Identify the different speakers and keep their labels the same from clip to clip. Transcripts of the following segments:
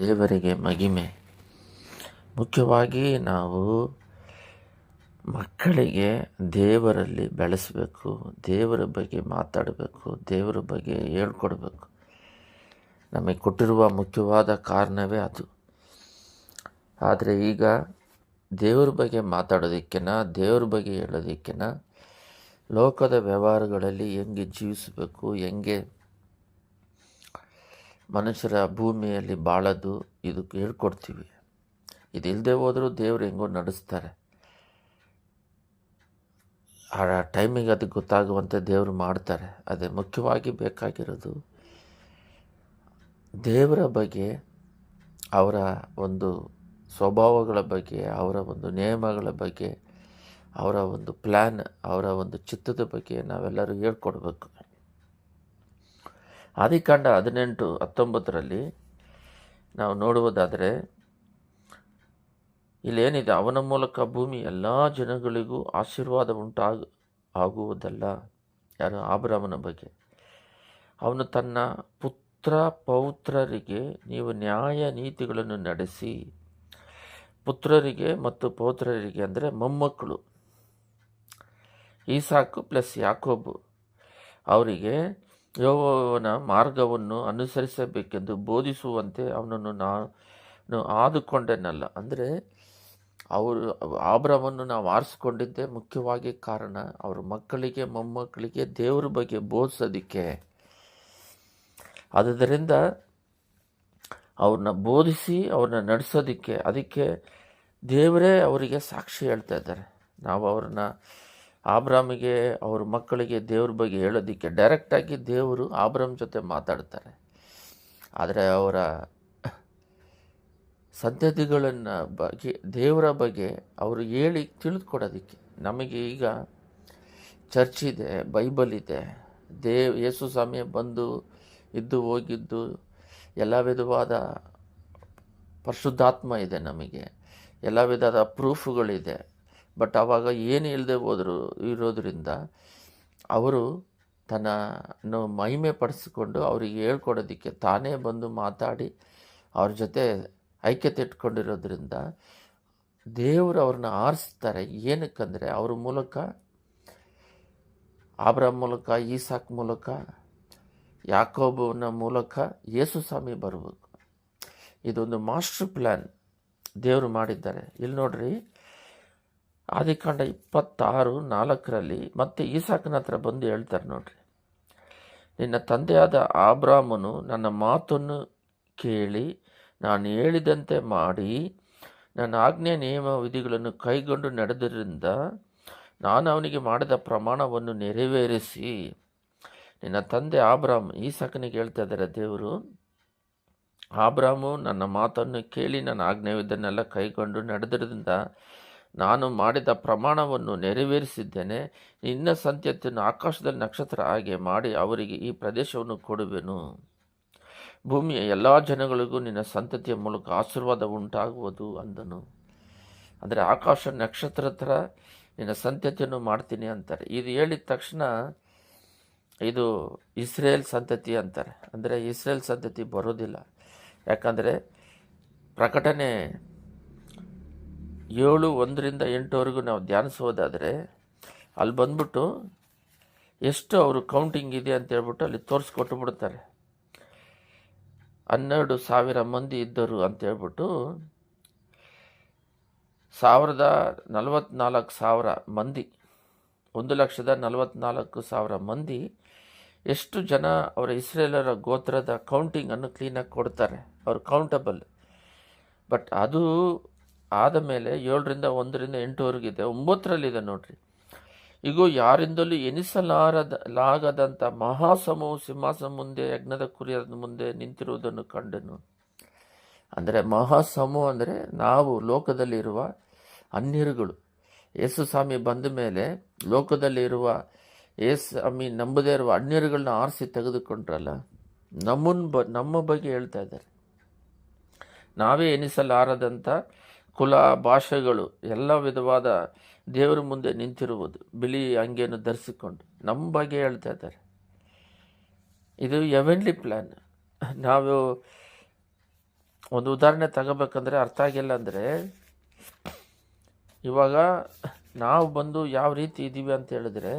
Speaker 1: ದೇವರಿಗೆ ಮಹಿಮೆ. ಮುಖ್ಯವಾಗಿ ನಾವು ಮಕ್ಕಳಿಗೆ ದೇವರಲ್ಲಿ ಬೆಳೆಸಬೇಕು, ದೇವರ ಬಗ್ಗೆ ಮಾತಾಡಬೇಕು, ದೇವರ ಬಗ್ಗೆ ಹೇಳ್ಕೊಡ್ಬೇಕು. ನಮಗೆ ಕೊಟ್ಟಿರುವ ಮುಖ್ಯವಾದ ಕಾರಣವೇ ಅದು. ಆದರೆ ಈಗ ದೇವ್ರ ಬಗ್ಗೆ ಮಾತಾಡೋದಕ್ಕಿನ ದೇವ್ರ ಬಗ್ಗೆ ಹೇಳೋದಕ್ಕಿನ ಲೋಕದ ವ್ಯವಹಾರಗಳಲ್ಲಿ ಹೆಂಗೆ ಜೀವಿಸಬೇಕು, ಹೆಂಗೆ ಮನುಷ್ಯರ ಭೂಮಿಯಲ್ಲಿ ಬಾಳದು ಇದಕ್ಕೆ ಹೇಳ್ಕೊಡ್ತೀವಿ. ಇದಿಲ್ಲದೆ ಹೋದರೂ ದೇವ್ರು ಹೆಂಗೋ ನಡೆಸ್ತಾರೆ. ಆ ಟೈಮಿಗೆ ಅದಕ್ಕೆ ಗೊತ್ತಾಗುವಂತೆ ದೇವರು ಮಾಡ್ತಾರೆ. ಅದೇ ಮುಖ್ಯವಾಗಿ ಬೇಕಾಗಿರೋದು ದೇವರ ಬಗ್ಗೆ, ಅವರ ಒಂದು ಸ್ವಭಾವಗಳ ಬಗ್ಗೆ, ಅವರ ಒಂದು ನಿಯಮಗಳ ಬಗ್ಗೆ, ಅವರ ಒಂದು ಪ್ಲ್ಯಾನ್ ಅವರ ಒಂದು ಚಿತ್ತದ ಬಗ್ಗೆ ನಾವೆಲ್ಲರೂ ಹೇಳ್ಕೊಡ್ಬೇಕು. ಆದಿಕಾಂಡ ಹದಿನೆಂಟು, ಹತ್ತೊಂಬತ್ತರಲ್ಲಿ ನಾವು ನೋಡುವುದಾದರೆ, ಇಲ್ಲೇನಿದೆ, ಅವನ ಮೂಲಕ ಭೂಮಿ ಎಲ್ಲ ಜನಗಳಿಗೂ ಆಶೀರ್ವಾದ ಉಂಟಾಗ ಆಗುವುದಲ್ಲ. ಯಾರು? ಆಬ್ರಾಮನ ಬಗ್ಗೆ. ಅವನು ತನ್ನ ಪುತ್ರ ಪೌತ್ರರಿಗೆ ನೀವು ನ್ಯಾಯ ನೀತಿಗಳನ್ನು ನಡೆಸಿ, ಪುತ್ರರಿಗೆ ಮತ್ತು ಪೌತ್ರರಿಗೆ ಅಂದರೆ ಮೊಮ್ಮಕ್ಕಳು, ಈಸಾಕು ಪ್ಲಸ್ ಯಾಕೋಬು ಅವರಿಗೆ ಯೋವನ ಮಾರ್ಗವನ್ನು ಅನುಸರಿಸಬೇಕೆಂದು ಬೋಧಿಸುವಂತೆ ಅವನನ್ನು ನಾನು ಆದುಕೊಂಡೆನಲ್ಲ. ಅಂದರೆ ಅವರು ಆಬ್ರವನ್ನು ನಾವು ಆರಿಸ್ಕೊಂಡಿದ್ದೆ ಮುಖ್ಯವಾಗಿ ಕಾರಣ, ಅವ್ರ ಮಕ್ಕಳಿಗೆ, ಮೊಮ್ಮಕ್ಕಳಿಗೆ ದೇವ್ರ ಬಗ್ಗೆ ಬೋಧಿಸೋದಕ್ಕೆ. ಆದ್ದರಿಂದ ಅವ್ರನ್ನ ಬೋಧಿಸಿ ಅವ್ರನ್ನ ನಡೆಸೋದಕ್ಕೆ. ಅದಕ್ಕೆ ದೇವರೇ ಅವರಿಗೆ ಸಾಕ್ಷಿ ಹೇಳ್ತಾ ಇದ್ದಾರೆ. ನಾವು ಅವ್ರನ್ನ ಆಬ್ರಾಮಿಗೆ ಅವ್ರ ಮಕ್ಕಳಿಗೆ ದೇವ್ರ ಬಗ್ಗೆ ಹೇಳೋದಕ್ಕೆ ಡೈರೆಕ್ಟಾಗಿ ದೇವರು ಆಬ್ರಾಮ್ ಜೊತೆ ಮಾತಾಡ್ತಾರೆ. ಆದರೆ ಅವರ ಸಂತತಿಗಳನ್ನು ಬಗ್ಗೆ, ದೇವರ ಬಗ್ಗೆ ಅವರು ಹೇಳಿ ತಿಳಿದುಕೊಡೋದಕ್ಕೆ. ನಮಗೆ ಈಗ ಚರ್ಚ್ ಇದೆ ಬೈಬಲ್ ಇದೆ. ದೇವ್, ಯೇಸು ಸ್ವಾಮಿ ಬಂದು, ಇದ್ದು, ಹೋಗಿದ್ದು, ಎಲ್ಲ ವಿಧವಾದ ಪರಿಶುದ್ಧಾತ್ಮ ಇದೆ ನಮಗೆ. ಎಲ್ಲ ವಿಧದ ಪ್ರೂಫುಗಳಿದೆ ಬಟ್ ಆವಾಗ ಏನು ಇಲ್ಲದೆ ಹೋದ್ರು, ಇರೋದರಿಂದ ಅವರು ತನ್ನನ್ನು ಮಹಿಮೆ ಪಡಿಸಿಕೊಂಡು ಅವ್ರಿಗೆ ಹೇಳ್ಕೊಡೋದಕ್ಕೆ ತಾನೇ ಬಂದು ಮಾತಾಡಿ ಅವ್ರ ಜೊತೆ ಐಕ್ಯತೆ ಇಟ್ಕೊಂಡಿರೋದ್ರಿಂದ ದೇವರು ಅವ್ರನ್ನ ಆರಿಸ್ತಾರೆ. ಏನಕ್ಕಂದರೆ ಅವ್ರ ಮೂಲಕ ಆಬ್ರ ಮೂಲಕ, ಈಸಾಕ್ ಮೂಲಕ, ಯಾಕೋಬನ ಮೂಲಕ ಯೇಸು ಸ್ವಾಮಿ ಬರಬೇಕು. ಇದೊಂದು ಮಾಸ್ಟರ್ ಪ್ಲ್ಯಾನ್ ದೇವರು ಮಾಡಿದ್ದಾರೆ. ಇಲ್ಲಿ ನೋಡ್ರಿ ಆದಿಕಾಂಡ ಇಪ್ಪತ್ತಾರು ನಾಲ್ಕರಲ್ಲಿ ಮತ್ತೆ ಈಸಾಕನ ಹತ್ರ ಬಂದು ಹೇಳ್ತಾರೆ ನೋಡ್ರಿ. ನಿನ್ನ ತಂದೆಯಾದ ಆಬ್ರಾಮನು ನನ್ನ ಮಾತನ್ನು ಕೇಳಿ, ನಾನು ಹೇಳಿದಂತೆ ಮಾಡಿ, ನನ್ನ ಆಜ್ಞೆ, ನಿಯಮ, ವಿಧಿಗಳನ್ನು ಕೈಗೊಂಡು ನಡೆದರಿಂದ ನಾನು ಅವನಿಗೆ ಮಾಡಿದ ಪ್ರಮಾಣವನ್ನು ನೆರವೇರಿಸಿ. ನಿನ್ನ ತಂದೆ ಆಬ್ರಾಮ್, ಈಸಾಕನಿಗೆ ಹೇಳ್ತಾ ಇದ್ದಾರೆ, ದೇವರು, ಆಬ್ರಾಮು ನನ್ನ ಮಾತನ್ನು ಕೇಳಿ ನನ್ನ ಆಜ್ಞೆವಿದ್ದನ್ನೆಲ್ಲ ಕೈಗೊಂಡು ನಡೆದಿದ್ದರಿಂದ ನಾನು ಮಾಡಿದ ಪ್ರಮಾಣವನ್ನು ನೆರವೇರಿಸಿದ್ದೇನೆ. ನಿನ್ನ ಸಂತ್ಯತೆಯನ್ನು ಆಕಾಶದಲ್ಲಿ ನಕ್ಷತ್ರ ಹಾಗೆ ಮಾಡಿ ಅವರಿಗೆ ಈ ಪ್ರದೇಶವನ್ನು ಕೊಡುವೆನು. ಭೂಮಿಯ ಎಲ್ಲ ಜನಗಳಿಗೂ ನಿನ್ನ ಸಂತತಿಯ ಮೂಲಕ ಆಶೀರ್ವಾದ ಉಂಟಾಗುವುದು ಅಂದನು. ಅಂದರೆ ಆಕಾಶ ನಕ್ಷತ್ರ ಥರ ನಿನ್ನ ಸಂತತಿಯನ್ನು ಮಾಡ್ತೀನಿ ಅಂತಾರೆ. ಇದು ಹೇಳಿದ ತಕ್ಷಣ ಇದು ಇಸ್ರೇಲ್ ಸಂತತಿ ಅಂತಾರೆ. ಅಂದರೆ ಇಸ್ರೇಲ್ ಸಂತತಿ ಬರೋದಿಲ್ಲ. ಯಾಕಂದರೆ ಪ್ರಕಟಣೆ ಏಳು, ಒಂದರಿಂದ ಎಂಟುವರೆಗೂ ನಾವು ಧ್ಯಾನಿಸೋದಾದರೆ ಅಲ್ಲಿ ಬಂದ್ಬಿಟ್ಟು ಎಷ್ಟು ಅವರು ಕೌಂಟಿಂಗ್ ಇದೆ ಅಂತ ಹೇಳ್ಬಿಟ್ಟು ಅಲ್ಲಿ ತೋರಿಸ್ಕೊಟ್ಟು ಬಿಡ್ತಾರೆ. ಹನ್ನೆರಡು ಸಾವಿರ ಮಂದಿ ಇದ್ದರು ಅಂತ ಹೇಳ್ಬಿಟ್ಟು ಸಾವಿರದ ನಲವತ್ತ್ನಾಲ್ಕು ಸಾವಿರ ಮಂದಿ, ಒಂದು ಲಕ್ಷದ ನಲವತ್ತ್ನಾಲ್ಕು ಸಾವಿರ ಮಂದಿ ಎಷ್ಟು ಜನ ಅವರ ಇಸ್ರೇಲರ ಗೋತ್ರದ ಕೌಂಟಿಂಗನ್ನು ಕ್ಲೀನಾಗಿ ಕೊಡ್ತಾರೆ. ಅವ್ರು ಕೌಂಟಬಲ್ ಬಟ್ ಅದು ಆದ ಮೇಲೆ ಏಳರಿಂದ ಒಂದರಿಂದ ಎಂಟುವರೆಗಿದೆ. ಒಂಬತ್ತರಲ್ಲಿದೆ ನೋಡ್ರಿ. ಈಗ ಯಾರಿಂದಲೂ ಎನಿಸಲಾರದ ಲಾಗದಂಥ ಮಹಾಸಮೂಹ ಸಿಂಹಾಸನ ಮುಂದೆ, ಯಜ್ಞದ ಕುರಿಯ ಮುಂದೆ ನಿಂತಿರುವುದನ್ನು ಕಂಡನು. ಅಂದರೆ ಮಹಾಸಮೂಹ ಅಂದರೆ ನಾವು ಲೋಕದಲ್ಲಿರುವ ಅನ್ಯರುಗಳು. ಯೇಸು ಸ್ವಾಮಿ ಬಂದ ಮೇಲೆ ಲೋಕದಲ್ಲಿರುವ ಯೇಸು ಸ್ವಾಮಿ ನಂಬದೇ ಇರುವ ಅನ್ಯರುಗಳನ್ನ ಆರಿಸಿ ತೆಗೆದುಕೊಂಡ್ರಲ್ಲ. ನಮ್ಮನ್ನು ಬ, ನಮ್ಮ ಬಗ್ಗೆ ಹೇಳ್ತಾ ಇದ್ದಾರೆ. ನಾವೇ ಎನಿಸಲಾರದಂಥ ಕುಲ ಭಾಷೆಗಳು ಎಲ್ಲ ವಿಧವಾದ ದೇವರ ಮುಂದೆ ನಿಂತಿರುವುದು. ಬಿಳಿ ಅಂಗಿಯನ್ನು ಧರಿಸಿಕೊಂಡು. ನಮ್ಮ ಬಗ್ಗೆ ಹೇಳ್ತಾ ಇದ್ದಾರೆ. ಇದು ಎವೆನ್ಲಿ ಪ್ಲ್ಯಾನ್ ನಾವು ಒಂದು ಉದಾಹರಣೆ ತಗೋಬೇಕಂದ್ರೆ ಅರ್ಥ ಆಗಿಲ್ಲ ಅಂದರೆ, ಇವಾಗ ನಾವು ಬಂದು ಯಾವ ರೀತಿ ಇದ್ದೀವಿ ಅಂತ ಹೇಳಿದ್ರೆ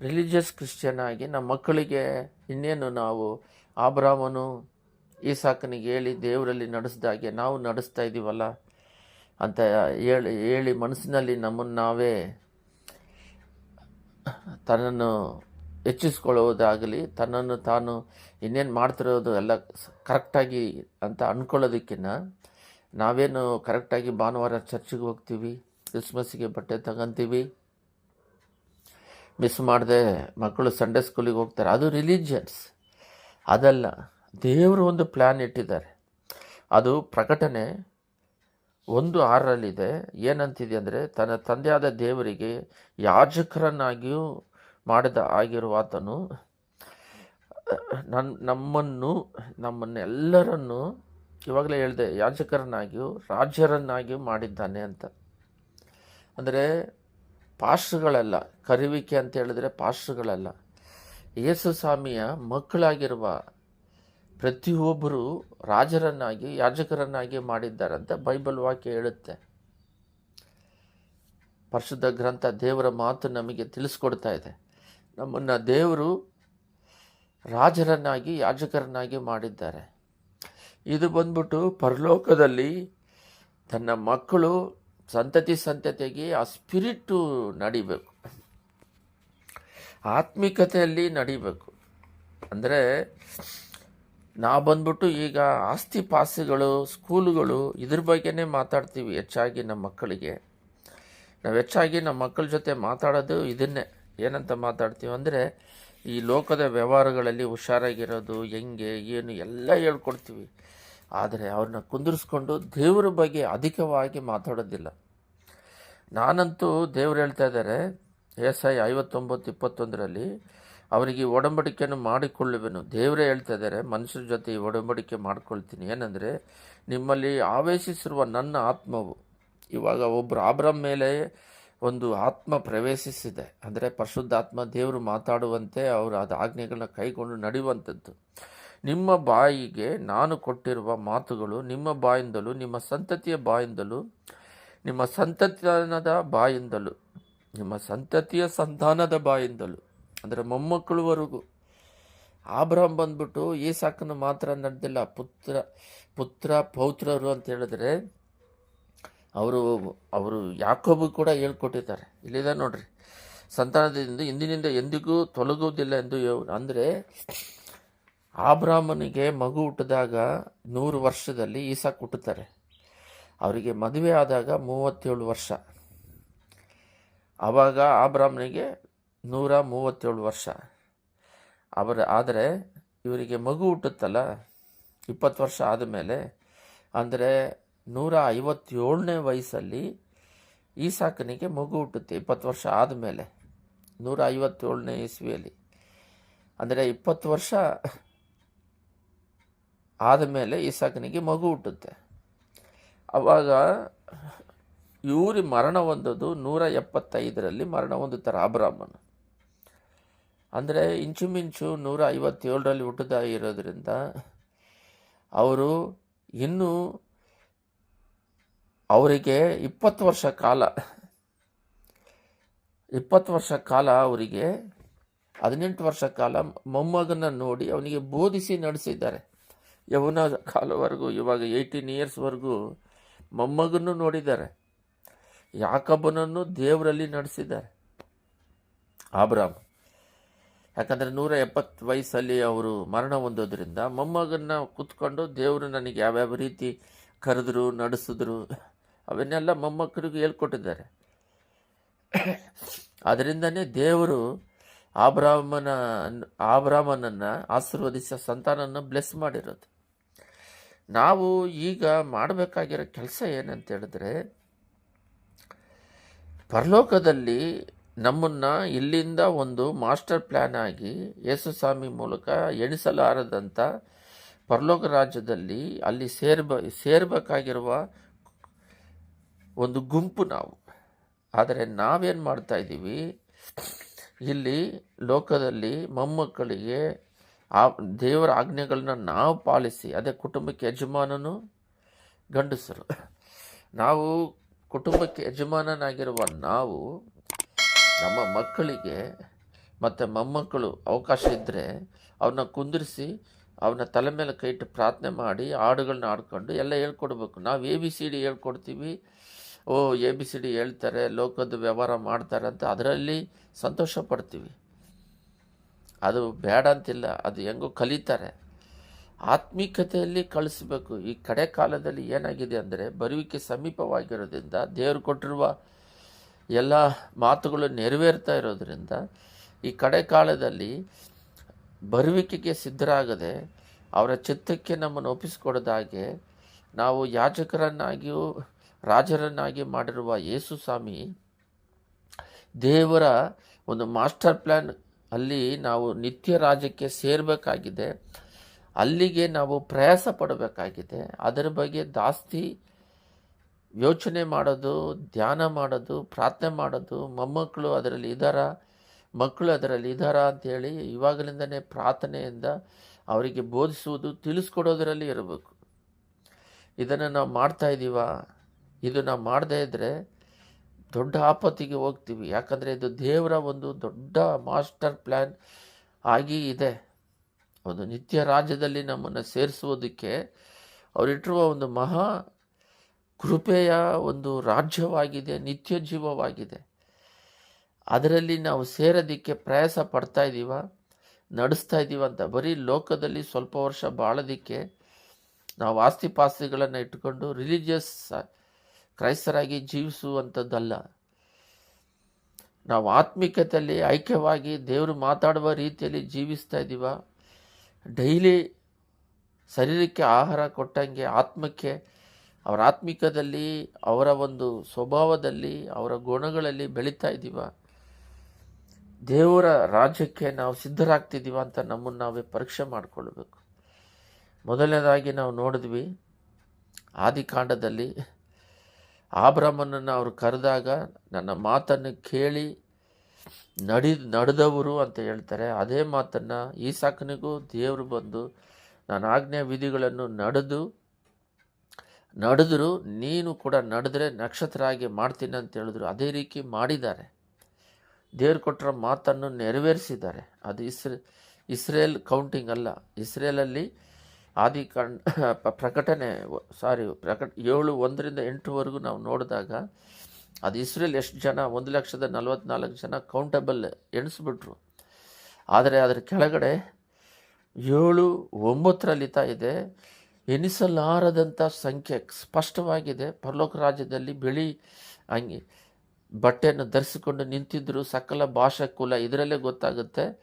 Speaker 1: ರಿಲಿಜಿಯಸ್ ಕ್ರಿಶ್ಚಿಯನ್ ಆಗಿ ನಮ್ಮ ಮಕ್ಕಳಿಗೆ ಇನ್ನೇನು ನಾವು ಆಬ್ರಾಮನು ಈಸಾಕನಿಗೆ ಹೇಳಿ, ದೇವರಲ್ಲಿ ನಡೆಸ್ದಾಗೆ ನಾವು ನಡೆಸ್ತಾ ಇದ್ದೀವಲ್ಲ ಅಂತ ಹೇಳಿ ಹೇಳಿ ಮನಸ್ಸಿನಲ್ಲಿ ನಮ್ಮನ್ನು ನಾವೇ ತನ್ನನ್ನು ಹೆಚ್ಚಿಸ್ಕೊಳ್ಳೋದಾಗಲಿ ತನ್ನನ್ನು ತಾನು ಇನ್ನೇನು ಮಾಡ್ತಿರೋದು ಎಲ್ಲ ಕರೆಕ್ಟಾಗಿ ಅಂತ ಅಂದ್ಕೊಳ್ಳೋದಕ್ಕಿಂತ ನಾವೇನು ಕರೆಕ್ಟಾಗಿ ಭಾನುವಾರ ಚರ್ಚಿಗೆ ಹೋಗ್ತೀವಿ, ಕ್ರಿಸ್ಮಸ್ಸಿಗೆ ಬಟ್ಟೆ ತಗೊಂತೀವಿ, ಮಿಸ್ ಮಾಡದೆ ಮಕ್ಕಳು ಸಂಡೇ ಸ್ಕೂಲಿಗೆ ಹೋಗ್ತಾರೆ. ಅದು ರಿಲಿಜಿಯನ್ಸ್ ಅದಲ್ಲ. ದೇವರು ಒಂದು ಪ್ಲ್ಯಾನ್ ಇಟ್ಟಿದ್ದಾರೆ. ಅದು ಪ್ರಕಟಣೆ ಒಂದು ಆರರಲ್ಲಿದೆ. ಏನಂತಿದೆ ಅಂದರೆ, ತನ್ನ ತಂದೆಯಾದ ದೇವರಿಗೆ ಯಾಜಕರನ್ನಾಗಿಯೂ ಮಾಡಿದ ಆಗಿರುವ ಆತನು ನನ್ನ ನಮ್ಮನ್ನು, ನಮ್ಮನ್ನೆಲ್ಲರನ್ನು, ಇವಾಗಲೇ ಹೇಳಿದೆ, ಯಾಜಕರನ್ನಾಗಿಯೂ ರಾಜ್ಯರನ್ನಾಗಿಯೂ ಮಾಡಿದ್ದಾನೆ ಅಂತ. ಅಂದರೆ ಪಾಸ್ಟ್ರುಗಳಲ್ಲ ಕರುವಿಕೆ ಅಂತ ಹೇಳಿದ್ರೆ ಪಾಸ್ಟ್ರುಗಳಲ್ಲ ಯೇಸು ಸ್ವಾಮಿಯ ಮಕ್ಕಳಾಗಿರುವ ಪ್ರತಿಯೊಬ್ಬರು ರಾಜರನ್ನಾಗಿ, ಯಾಜಕರನ್ನಾಗಿ ಮಾಡಿದ್ದಾರಂತ ಬೈಬಲ್ ವಾಕ್ಯ ಹೇಳುತ್ತೆ. ಪರಿಶುದ್ಧ ಗ್ರಂಥ ದೇವರ ಮಾತು ನಮಗೆ ತಿಳಿಸ್ಕೊಡ್ತಾ ಇದೆ. ನಮ್ಮನ್ನು ದೇವರು ರಾಜರನ್ನಾಗಿ, ಯಾಜಕರನ್ನಾಗಿ ಮಾಡಿದ್ದಾರೆ. ಇದು ಬಂದ್ಬಿಟ್ಟು ಪರಲೋಕದಲ್ಲಿ ತನ್ನ ಮಕ್ಕಳು ಸಂತತಿ ಸಂತತಿಗೆ ಆ ಸ್ಪಿರಿಟು ನಡಿಬೇಕು. ಆತ್ಮಿಕತೆಯಲ್ಲಿ ನಡಿಬೇಕು. ಅಂದರೆ ನಾವು ಬಂದ್ಬಿಟ್ಟು ಈಗ ಆಸ್ತಿ ಪಾಸ್ತಿಗಳು, ಸ್ಕೂಲುಗಳು ಇದ್ರ ಬಗ್ಗೆನೇ ಮಾತಾಡ್ತೀವಿ ಹೆಚ್ಚಾಗಿ ನಮ್ಮ ಮಕ್ಕಳಿಗೆ. ನಾವು ಹೆಚ್ಚಾಗಿ ನಮ್ಮ ಮಕ್ಕಳ ಜೊತೆ ಮಾತಾಡೋದು ಇದನ್ನೇ. ಏನಂತ ಮಾತಾಡ್ತೀವಿ ಅಂದರೆ ಈ ಲೋಕದ ವ್ಯವಹಾರಗಳಲ್ಲಿ ಹುಷಾರಾಗಿರೋದು, ಹೆಂಗೆ, ಏನು ಎಲ್ಲ ಹೇಳ್ಕೊಡ್ತೀವಿ. ಆದರೆ ಅವ್ರನ್ನ ಕುಂದಿರಿಸ್ಕೊಂಡು ದೇವರ ಬಗ್ಗೆ ಅಧಿಕವಾಗಿ ಮಾತಾಡೋದಿಲ್ಲ. ನಾನಂತೂ ದೇವ್ರು ಹೇಳ್ತಾ ಇದ್ದಾರೆ ಎಸ್ ಐ ಐವತ್ತೊಂಬತ್ತು ಇಪ್ಪತ್ತೊಂದರಲ್ಲಿ ಅವರಿಗೆ ಒಡಂಬಡಿಕೆಯನ್ನು ಮಾಡಿಕೊಳ್ಳುವೆನು. ದೇವರೇ ಹೇಳ್ತಾ ಇದ್ದಾರೆ ಮನುಷ್ಯರ ಜೊತೆ ಈ ಒಡಂಬಡಿಕೆ ಮಾಡ್ಕೊಳ್ತೀನಿ. ಏನಂದರೆ, ನಿಮ್ಮಲ್ಲಿ ಆವೇಶಿಸಿರುವ ನನ್ನ ಆತ್ಮವು, ಇವಾಗ ಒಬ್ಬರು ಆಬ್ರಮ್ ಮೇಲೆ ಒಂದು ಆತ್ಮ ಪ್ರವೇಶಿಸಿದೆ. ಅಂದರೆ ಪರಿಶುದ್ಧಾತ್ಮ ದೇವರು ಮಾತಾಡುವಂತೆ ಅವರು ಅದು ಆಜ್ಞೆಗಳನ್ನ ಕೈಗೊಂಡು ನಡೆಯುವಂಥದ್ದು. ನಿಮ್ಮ ಬಾಯಿಗೆ ನಾನು ಕೊಟ್ಟಿರುವ ಮಾತುಗಳು ನಿಮ್ಮ ಬಾಯಿಂದಲೂ, ನಿಮ್ಮ ಸಂತತಿಯ ಬಾಯಿಂದಲೂ, ನಿಮ್ಮ ಸಂತಾನದ ಬಾಯಿಂದಲೂ, ನಿಮ್ಮ ಸಂತತಿಯ ಸಂತಾನದ ಬಾಯಿಂದಲೂ ಅಂದರೆ ಮೊಮ್ಮಕ್ಕಳುವರೆಗೂ ಆಬ್ರಹಂ ಬಂದ್ಬಿಟ್ಟು ಈ ಸಾಕನ್ನು ಮಾತ್ರ ನಡೆದಿಲ್ಲ. ಪುತ್ರ ಪುತ್ರ, ಪೌತ್ರರು ಅಂತ ಹೇಳಿದ್ರೆ ಅವರು ಅವರು ಯಾಕೋಬು ಕೂಡ ಹೇಳ್ಕೊಟ್ಟಿದ್ದಾರೆ. ಇಲ್ಲಿದೆ ನೋಡ್ರಿ. ಸಂತಾನದಿಂದ ಇಂದಿನಿಂದ ಎಂದಿಗೂ ತೊಲಗುವುದಿಲ್ಲ ಎಂದು ಅಂದರೆ ಆಬ್ರಾಹ್ಮನಿಗೆ ಮಗು ಹುಟ್ಟಿದಾಗ ನೂರು ವರ್ಷದಲ್ಲಿ ಈಸಾಕ್ ಹುಟ್ಟುತ್ತಾರೆ. ಅವರಿಗೆ ಮದುವೆ ಆದಾಗ ಮೂವತ್ತೇಳು ವರ್ಷ. ಆವಾಗ ಆಬ್ರಾಹ್ಮನಿಗೆ ನೂರ ಮೂವತ್ತೇಳು ವರ್ಷ. ಅವರ, ಆದರೆ ಇವರಿಗೆ ಮಗು ಹುಟ್ಟುತ್ತಲ್ಲ? ಇಪ್ಪತ್ತು ವರ್ಷ ಆದಮೇಲೆ, ಅಂದರೆ ನೂರ ಐವತ್ತೇಳನೇ ವಯಸ್ಸಲ್ಲಿ ಈಸಾಕನಿಗೆ ಮಗು ಹುಟ್ಟುತ್ತೆ, ಇಪ್ಪತ್ತು ವರ್ಷ ಆದಮೇಲೆ, ನೂರ ಐವತ್ತೇಳನೇ ಇಸ್ವಿಯಲ್ಲಿ. ಅಂದರೆ ಇಪ್ಪತ್ತು ವರ್ಷ ಆದಮೇಲೆ ಈಸಾಕನಿಗೆ ಮಗು ಹುಟ್ಟುತ್ತೆ. ಆವಾಗ ಇವರಿ ಮರಣ ಹೊಂದೋದು ನೂರ ಎಪ್ಪತ್ತೈದರಲ್ಲಿ ಮರಣ ಹೊಂದುತ್ತಾರೆ ಅಬ್ರಾಹ್ಮನ್. ಅಂದರೆ ಇಂಚುಮಿಂಚು ನೂರ ಐವತ್ತೇಳರಲ್ಲಿ ಹುಟ್ಟಿದ ಇರೋದ್ರಿಂದ ಅವರು ಇನ್ನೂ ಅವರಿಗೆ ಇಪ್ಪತ್ತು ವರ್ಷ ಕಾಲ, ಇಪ್ಪತ್ತು ವರ್ಷ ಕಾಲ ಅವರಿಗೆ, ಹದಿನೆಂಟು ವರ್ಷ ಕಾಲ ಮೊಮ್ಮಗನ ನೋಡಿ ಅವನಿಗೆ ಬೋಧಿಸಿ ನಡೆಸಿದ್ದಾರೆ. ಯವನ ಕಾಲವರೆಗೂ, ಇವಾಗ ಏಯ್ಟೀನ್ ಇಯರ್ಸ್ವರೆಗೂ ಮೊಮ್ಮಗನ್ನು ನೋಡಿದ್ದಾರೆ. ಯಾಕಬ್ಬನನ್ನು ದೇವರಲ್ಲಿ ನಡೆಸಿದ್ದಾರೆ. ಆಬ್ರಾಮ್ ಯಾಕಂದರೆ ನೂರ ಎಪ್ಪತ್ತು ವಯಸ್ಸಲ್ಲಿ ಅವರು ಮರಣ ಹೊಂದೋದ್ರಿಂದ ಮೊಮ್ಮಗನ್ನ ಕೂತ್ಕೊಂಡು ದೇವರು ನನಗೆ ಯಾವ್ಯಾವ ರೀತಿ ಕರೆದ್ರು, ನಡೆಸಿದ್ರು, ಅವನ್ನೆಲ್ಲ ಮೊಮ್ಮಕ್ಕಳಿಗೆ ಹೇಳ್ಕೊಟ್ಟಿದ್ದಾರೆ. ಅದರಿಂದನೇ ದೇವರು ಆಬ್ರಾಹ್ಮನ, ಆಬ್ರಾಹ್ಮನನ್ನು ಆಶೀರ್ವದಿಸ ಸಂತಾನನ ಬ್ಲೆಸ್ ಮಾಡಿರೋದು. ನಾವು ಈಗ ಮಾಡಬೇಕಾಗಿರೋ ಕೆಲಸ ಏನಂತ ಹೇಳಿದ್ರೆ, ಪರಲೋಕದಲ್ಲಿ ನಮ್ಮನ್ನು ಇಲ್ಲಿಂದ ಒಂದು ಮಾಸ್ಟರ್ ಪ್ಲ್ಯಾನ್ ಆಗಿ ಯೇಸುಸ್ವಾಮಿ ಮೂಲಕ ಎಣಿಸಲಾರದಂಥ ಪರಲೋಕ ರಾಜ್ಯದಲ್ಲಿ ಅಲ್ಲಿ ಸೇರ್ಬ, ಸೇರಬೇಕಾಗಿರುವ ಒಂದು ಗುಂಪು ನಾವು. ಆದರೆ ನಾವೇನು ಮಾಡ್ತಾ ಇದ್ದೀವಿ? ಇಲ್ಲಿ ಲೋಕದಲ್ಲಿ ಮೊಮ್ಮಕ್ಕಳಿಗೆ ಆ ದೇವರ ಆಜ್ಞೆಗಳನ್ನ ನಾವು ಪಾಲಿಸಿ, ಅದೇ ಕುಟುಂಬಕ್ಕೆ ಯಜಮಾನನು ಗಂಡಸರು. ನಾವು ಕುಟುಂಬಕ್ಕೆ ಯಜಮಾನನಾಗಿರುವ ನಾವು ನಮ್ಮ ಮಕ್ಕಳಿಗೆ ಮತ್ತು ಮೊಮ್ಮಕ್ಕಳು ಅವಕಾಶ ಇದ್ದರೆ ಅವನ್ನ ಕುಂದಿರಿಸಿ ಅವನ ತಲೆ ಮೇಲೆ ಕೈ ಇಟ್ಟು ಪ್ರಾರ್ಥನೆ ಮಾಡಿ ಹಾಡುಗಳನ್ನ ಆಡ್ಕೊಂಡು ಎಲ್ಲ ಹೇಳ್ಕೊಡ್ಬೇಕು. ನಾವು ಎ ಬಿ ಸಿ ಡಿ ಹೇಳ್ಕೊಡ್ತೀವಿ. ಓ ಎ ಬಿ ಸಿ ಡಿ ಹೇಳ್ತಾರೆ ಲೋಕದ ವ್ಯವಹಾರ ಮಾಡ್ತಾರೆ ಅಂತ ಅದರಲ್ಲಿ ಸಂತೋಷ ಪಡ್ತೀವಿ. ಅದು ಬೇಡ ಅಂತಿಲ್ಲ, ಅದು ಹೆಂಗೋ ಕಲಿತಾರೆ. ಆತ್ಮಿಕತೆಯಲ್ಲಿ ಕಳಿಸ್ಬೇಕು. ಈ ಕಡೆ ಕಾಲದಲ್ಲಿ ಏನಾಗಿದೆ ಅಂದರೆ ಬರುವಿಕೆ ಸಮೀಪವಾಗಿರೋದ್ರಿಂದ ದೇವರು ಕೊಟ್ಟಿರುವ ಎಲ್ಲ ಮಾತುಗಳು ನೆರವೇರ್ತಾ ಇರೋದರಿಂದ ಈ ಕಡೆ ಕಾಲದಲ್ಲಿ ಬರುವಿಕೆಗೆ ಸಿದ್ಧರಾಗದೆ ಅವರ ಚಿತ್ತಕ್ಕೆ ನಮ್ಮನ್ನು ಒಪ್ಪಿಸಿಕೊಡದಾಗೆ ನಾವು ಯಾಜಕರನ್ನಾಗಿಯೂ ರಾಜರನ್ನಾಗಿ ಮಾಡಿರುವ ಯೇಸು ಸ್ವಾಮಿ, ದೇವರ ಒಂದು ಮಾಸ್ಟರ್ ಪ್ಲ್ಯಾನ್ ಅಲ್ಲಿ ನಾವು ನಿತ್ಯ ರಾಜ್ಯಕ್ಕೆ ಸೇರಬೇಕಾಗಿದೆ. ಅಲ್ಲಿಗೆ ನಾವು ಪ್ರಯಾಸ ಪಡಬೇಕಾಗಿದೆ. ಅದರ ಬಗ್ಗೆ ಜಾಸ್ತಿ ಯೋಚನೆ ಮಾಡೋದು, ಧ್ಯಾನ ಮಾಡೋದು, ಪ್ರಾರ್ಥನೆ ಮಾಡೋದು, ಮೊಮ್ಮಕ್ಕಳು ಅದರಲ್ಲಿ ಇದ್ದಾರ ಮಕ್ಕಳು ಅದರಲ್ಲಿ ಇದ್ದಾರ ಅಂಥೇಳಿ ಇವಾಗಲಿಂದನೇ ಪ್ರಾರ್ಥನೆಯಿಂದ ಅವರಿಗೆ ಬೋಧಿಸುವುದು, ತಿಳಿಸ್ಕೊಡೋದರಲ್ಲಿ ಇರಬೇಕು. ಇದನ್ನು ನಾವು ಮಾಡ್ತಾ ಇದ್ದೀವ ಇದು ನಾವು ಮಾಡದೇ ಇದ್ದರೆ ದೊಡ್ಡ ಆಪತ್ತಿಗೆ ಹೋಗ್ತೀವಿ. ಯಾಕಂದರೆ ಇದು ದೇವರ ಒಂದು ದೊಡ್ಡ ಮಾಸ್ಟರ್ ಪ್ಲ್ಯಾನ್ ಆಗಿ ಇದೆ. ಒಂದು ನಿತ್ಯ ರಾಜ್ಯದಲ್ಲಿ ನಮ್ಮನ್ನು ಸೇರಿಸುವುದಕ್ಕೆ ಅವರಿಟ್ಟಿರುವ ಒಂದು ಮಹಾ ಕೃಪೆಯ ಒಂದು ರಾಜ್ಯವಾಗಿದೆ, ನಿತ್ಯ ಜೀವವಾಗಿದೆ. ಅದರಲ್ಲಿ ನಾವು ಸೇರೋದಕ್ಕೆ ಪ್ರಯಾಸ ಪಡ್ತಾ ಇದ್ದೀವ ನಡೆಸ್ತಾ ಇದ್ದೀವ ಅಂತ ಬರೀ ಲೋಕದಲ್ಲಿ ಸ್ವಲ್ಪ ವರ್ಷ ಬಾಳೋದಕ್ಕೆ ನಾವು ಆಸ್ತಿ ಪಾಸ್ತಿಗಳನ್ನು ಇಟ್ಕೊಂಡು ರಿಲಿಜಿಯಸ್ ಕ್ರೈಸ್ತರಾಗಿ ಜೀವಿಸುವಂಥದ್ದಲ್ಲ. ನಾವು ಆತ್ಮಿಕತೆಯಲ್ಲಿ ಐಕ್ಯವಾಗಿ ದೇವರು ಮಾತಾಡುವ ರೀತಿಯಲ್ಲಿ ಜೀವಿಸ್ತಾ ಇದ್ದೀವ ಡೈಲಿ ಶರೀರಕ್ಕೆ ಆಹಾರ ಕೊಟ್ಟಂಗೆ ಆತ್ಮಕ್ಕೆ ಅವರ ಆತ್ಮಿಕದಲ್ಲಿ, ಅವರ ಒಂದು ಸ್ವಭಾವದಲ್ಲಿ, ಅವರ ಗುಣಗಳಲ್ಲಿ ಬೆಳೀತಾ ಇದ್ದೀವ. ದೇವರ ರಾಜ್ಯಕ್ಕೆ ನಾವು ಸಿದ್ಧರಾಗ್ತಿದ್ದೀವ ಅಂತ ನಮ್ಮನ್ನು ನಾವೇ ಪರೀಕ್ಷೆ ಮಾಡಿಕೊಳ್ಬೇಕು. ಮೊದಲನೇದಾಗಿ ನಾವು ನೋಡಿದ್ವಿ ಆದಿಕಾಂಡದಲ್ಲಿ ಆಬ್ರಹ್ಮನನ್ನು ಅವರು ಕರೆದಾಗ ನನ್ನ ಮಾತನ್ನು ಕೇಳಿ ನಡಿ, ನಡೆದವರು ಅಂತ ಹೇಳ್ತಾರೆ. ಅದೇ ಮಾತನ್ನು ಈ ಸಾಕನಿಗೂ ದೇವರು ಬಂದು ನಾನು ಆಜ್ಞೆ ವಿಧಿಗಳನ್ನು ನಡೆದು ನಡೆದ್ರು ನೀನು ಕೂಡ ನಡೆದ್ರೆ ನಕ್ಷತ್ರ ಆಗಿ ಮಾಡ್ತೀನಿ ಅಂತ ಹೇಳಿದ್ರು. ಅದೇ ರೀತಿ ಮಾಡಿದ್ದಾರೆ. ದೇವ್ರು ಕೊಟ್ಟರ ಮಾತನ್ನು ನೆರವೇರಿಸಿದ್ದಾರೆ. ಅದು ಇಸ್ರೇ, ಇಸ್ರೇಲ್ ಕೌಂಟಿಂಗ್ ಅಲ್ಲ. ಇಸ್ರೇಲಲ್ಲಿ ಆದಿ ಕಣ್ ಪ್ರಕಟಣೆ ಸಾರಿ ಪ್ರಕಟ, ಏಳು ಒಂದರಿಂದ ಎಂಟುವರೆಗೂ ನಾವು ನೋಡಿದಾಗ ಅದು ಇಸ್ರೇಲ್ ಎಷ್ಟು ಜನ, ಒಂದು ಲಕ್ಷದ ನಲವತ್ನಾಲ್ಕು ಜನ ಕೌಂಟಬಲ್ ಎಣಿಸ್ಬಿಟ್ರು. ಆದರೆ ಅದರ ಕೆಳಗಡೆ ಏಳು ಒಂಬತ್ತರಲ್ಲಿ ಇದೆ. ಎನಿಸಲಾರದಂಥ ಸಂಖ್ಯೆ ಸ್ಪಷ್ಟವಾಗಿದೆ. ಪರಲೋಕ ರಾಜ್ಯದಲ್ಲಿ ಬಿಳಿ ಅಂಗಿ ಬಟ್ಟೆಯನ್ನು ಧರಿಸಿಕೊಂಡು ನಿಂತಿದ್ದರು ಸಕಲ ಭಾಷಾ ಕುಲ ಇದರಲ್ಲೇ ಗೊತ್ತಾಗುತ್ತೆ.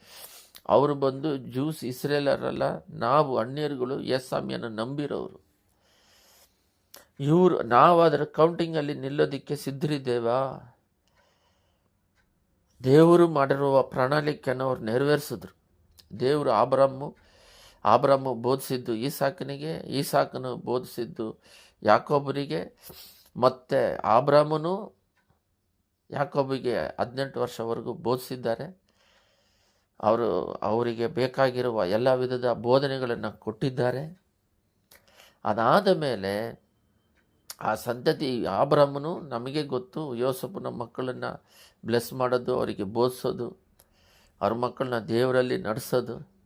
Speaker 1: ಅವರು ಬಂದು ಜ್ಯೂಸ್ ಇಸ್ರೇಲರಲ್ಲ, ನಾವು ಅಣ್ಣಿಯರುಗಳು ಸ್ವಾಮಿಯನ್ನು ನಂಬಿರೋರು. ಇವರು, ನಾವಾದರೆ ಕೌಂಟಿಂಗಲ್ಲಿ ನಿಲ್ಲೋದಕ್ಕೆ ಸಿದ್ಧರಿದ್ದೇವಾ? ದೇವರು ಮಾಡಿರುವ ಪ್ರಣಾಳಿಕೆಯನ್ನು ಅವ್ರು ನೆರವೇರಿಸಿದ್ರು. ದೇವರು ಆಬ್ರಹ್ಮು ಆಬ್ರಹ್ಮು ಬೋಧಿಸಿದ್ದು ಈಸಾಕನಿಗೆ, ಈಸಾಕನು ಬೋಧಿಸಿದ್ದು ಯಾಕೊಬ್ಬರಿಗೆ ಮತ್ತು ಆಬ್ರಾಮನು ಯಾಕೋಬಿಗೆ ಹದಿನೆಂಟು ವರ್ಷವರೆಗೂ ಬೋಧಿಸಿದ್ದಾರೆ. ಅವರು, ಅವರಿಗೆ ಬೇಕಾಗಿರುವ ಎಲ್ಲ ವಿಧದ ಬೋಧನೆಗಳನ್ನು ಕೊಟ್ಟಿದ್ದಾರೆ. ಅದಾದ ಮೇಲೆ ಆ ಸಂತತಿ ಆಬ್ರಹ್ಮನು, ನಮಗೆ ಗೊತ್ತು ಯೋಸಪ್ಪನ ಮಕ್ಕಳನ್ನು ಬ್ಲೆಸ್ ಮಾಡೋದು, ಅವರಿಗೆ ಬೋಧಿಸೋದು, ಅವ್ರ ಮಕ್ಕಳನ್ನ ದೇವರಲ್ಲಿ ನಡೆಸೋದು.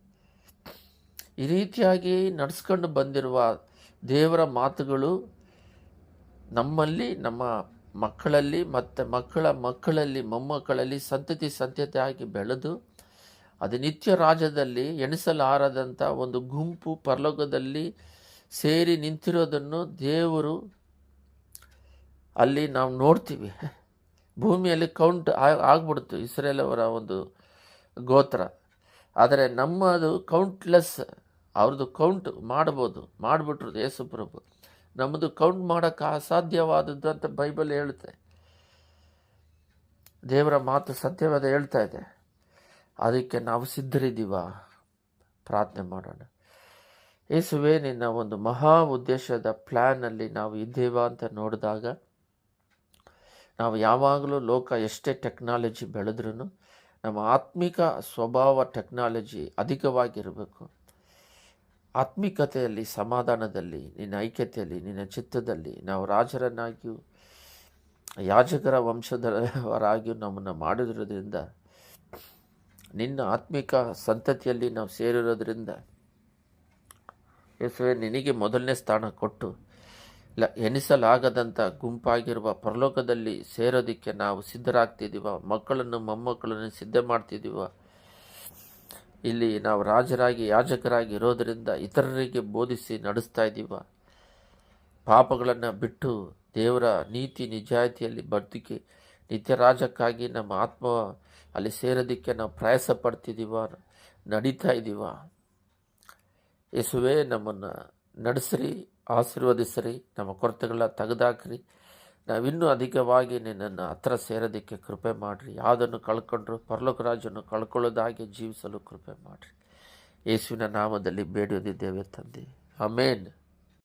Speaker 1: ಈ ರೀತಿಯಾಗಿ ನಡೆಸ್ಕೊಂಡು ಬಂದಿರುವ ದೇವರ ಮಾತುಗಳು ನಮ್ಮಲ್ಲಿ, ನಮ್ಮ ಮಕ್ಕಳಲ್ಲಿ ಮತ್ತು ಮಕ್ಕಳ ಮಕ್ಕಳಲ್ಲಿ, ಮೊಮ್ಮಕ್ಕಳಲ್ಲಿ ಸಂತತಿ ಸಂತತಿಯಾಗಿ ಬೆಳೆದು ಅದು ನಿತ್ಯ ರಾಜ್ಯದಲ್ಲಿ ಎಣಿಸಲಾರದಂಥ ಒಂದು ಗುಂಪು ಪರಲೋಕದಲ್ಲಿ ಸೇರಿ ನಿಂತಿರೋದನ್ನು ದೇವರು ಅಲ್ಲಿ ನಾವು ನೋಡ್ತೀವಿ. ಭೂಮಿಯಲ್ಲಿ ಕೌಂಟ್ ಆಗ್ಬಿಡ್ತು ಇಸ್ರೇಲ್ ಅವರ ಒಂದು ಗೋತ್ರ. ಆದರೆ ನಮ್ಮದು ಕೌಂಟ್ಲೆಸ್ ಅವ್ರದ್ದು ಕೌಂಟ್ ಮಾಡ್ಬೋದು ಮಾಡಿಬಿಟ್ರು ಯೇಸುಪ್ರಭು. ನಮ್ಮದು ಕೌಂಟ್ ಮಾಡೋಕ್ಕೆ ಅಸಾಧ್ಯವಾದದ್ದು ಅಂತ ಬೈಬಲ್ ಹೇಳುತ್ತೆ. ದೇವರ ಮಾತು ಸತ್ಯವಾದ ಹೇಳ್ತಾ ಇದೆ. ಅದಕ್ಕೆ ನಾವು ಸಿದ್ಧರಿದ್ದೀವ? ಪ್ರಾರ್ಥನೆ ಮಾಡೋಣ. ಯೇಸುವೆ, ನಿನ್ನ ಒಂದು ಮಹಾ ಉದ್ದೇಶದ ಪ್ಲ್ಯಾನಲ್ಲಿ ನಾವು ಇದ್ದೇವಾ ಅಂತ ನೋಡಿದಾಗ, ನಾವು ಯಾವಾಗಲೂ ಲೋಕ ಎಷ್ಟೇ ಟೆಕ್ನಾಲಜಿ ಬೆಳೆದ್ರೂ ನಮ್ಮ ಆತ್ಮಿಕ ಸ್ವಭಾವ ಟೆಕ್ನಾಲಜಿ ಅಧಿಕವಾಗಿರಬೇಕು. ಆತ್ಮಿಕತೆಯಲ್ಲಿ, ಸಮಾಧಾನದಲ್ಲಿ, ನಿನ್ನ ಐಕ್ಯತೆಯಲ್ಲಿ, ನಿನ್ನ ಚಿತ್ತದಲ್ಲಿ ನಾವು ರಾಜರನ್ನಾಗಿಯೂ, ಯಾಜಕರ ವಂಶದವರಾಗಿಯೂ ನಮ್ಮನ್ನು ಮಾಡಿರೋದ್ರಿಂದ ನಿನ್ನ ಆತ್ಮಿಕ ಸಂತತಿಯಲ್ಲಿ ನಾವು ಸೇರಿರೋದ್ರಿಂದ ಯೇಸುವೆ, ನಿನಗೆ ಮೊದಲನೇ ಸ್ಥಾನ ಕೊಟ್ಟು, ಲ ಎನಿಸಲಾಗದಂಥ ಗುಂಪಾಗಿರುವ ಪರಲೋಕದಲ್ಲಿ ಸೇರೋದಕ್ಕೆ ನಾವು ಸಿದ್ಧರಾಗ್ತಿದ್ದೀವ, ಮಕ್ಕಳನ್ನು ಮೊಮ್ಮಕ್ಕಳನ್ನು ಸಿದ್ಧ ಮಾಡ್ತಿದ್ದೀವ ಇಲ್ಲಿ ನಾವು ರಾಜರಾಗಿ, ಯಾಜಕರಾಗಿ ಇರೋದರಿಂದ ಇತರರಿಗೆ ಬೋಧಿಸಿ ನಡೆಸ್ತಾ ಇದ್ದೀವ. ಪಾಪಗಳನ್ನು ಬಿಟ್ಟು ದೇವರ ನೀತಿ ನಿಜಾಯಿತಿಯಲ್ಲಿ ಬದುಕಿ ನಿತ್ಯ ರಾಜಕ್ಕಾಗಿ ನಮ್ಮ ಆತ್ಮ ಅಲ್ಲಿ ಸೇರೋದಕ್ಕೆ ನಾವು ಪ್ರಯಾಸ ಪಡ್ತಿದ್ದೀವ, ನಡೀತಾ ಇದ್ದೀವ. ಯೇಸುವೆ ನಮ್ಮನ್ನು ನಡೆಸ್ರಿ, ಆಶೀರ್ವದಿಸ್ರಿ, ನಮ್ಮ ಕೊರತೆಗಳ ತೆಗೆದಾಕ್ರಿ. ನಾವಿನ್ನೂ ಅಧಿಕವಾಗಿ ನಿನ್ನನ್ನು ಹತ್ರ ಸೇರೋದಕ್ಕೆ ಕೃಪೆ ಮಾಡಿರಿ. ಯಾವುದನ್ನು ಕಳ್ಕೊಂಡ್ರು ಪರಲೋಕ ರಾಜನ್ನು ಕಳ್ಕೊಳ್ಳೋದಾಗಿ ಜೀವಿಸಲು ಕೃಪೆ ಮಾಡಿರಿ. ಯೇಸುವಿನ ನಾಮದಲ್ಲಿ ಬೇಡೋದಿದ್ದೇವೆ ತಂದೆ. ಅಮೇನ್